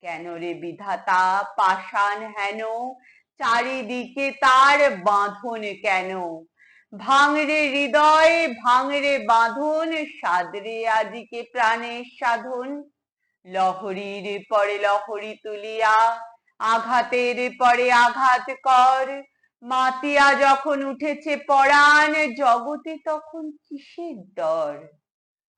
কেন রে বিধাতা? পাষাণ হেন? চারিদিকে তার বাঁধন কেন? ভাঙরে হৃদয়, ভাঙরে বাঁধন, সাদরে আজিকে প্রাণের সাধন। লহরীর পরে লহরী তুলিয়া, আঘাতের পরে আঘাত কর। মাতিয়া যখন উঠেছে পরাণ, জগতে তখন কিসের ডর?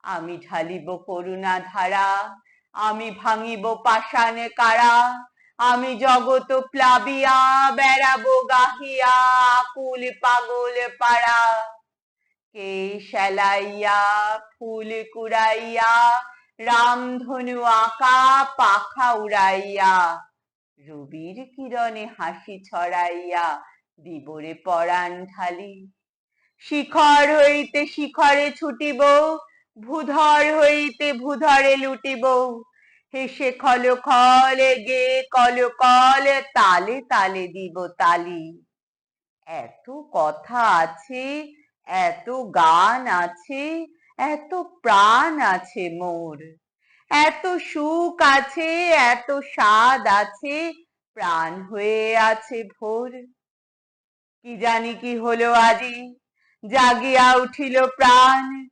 আমি ঢালিব করুণা ধারা আমি ভাঙিব পাষাণ কারা, আমি জগত প্লাবিয়া, বেড়াবো গাহিয়া আকুল পাগল পাড়া। কে সেলাইয়া ফুল কুড়াইয়া রামধনু আঁকা, পাখা উড়াইয়া। রবির কিরণে হাসি ছড়াইয়া, দিবরে পরাণ ঢালি। শিখর হইতে শিখরে ছুটিব ভূধর হইতে ভূধরে লুটিব। হেসে খল খলে গে, কল কল তালে তালে দিব তালি। এত কথা আছে, এত গান আছে, এত প্রাণ আছে মোর। এত সুখ আছে, এত স্বাদ আছে, প্রাণ হয়ে আছে ভোর। কি জানি কি হলো আজি, জাগিয়া উঠিল প্রাণ।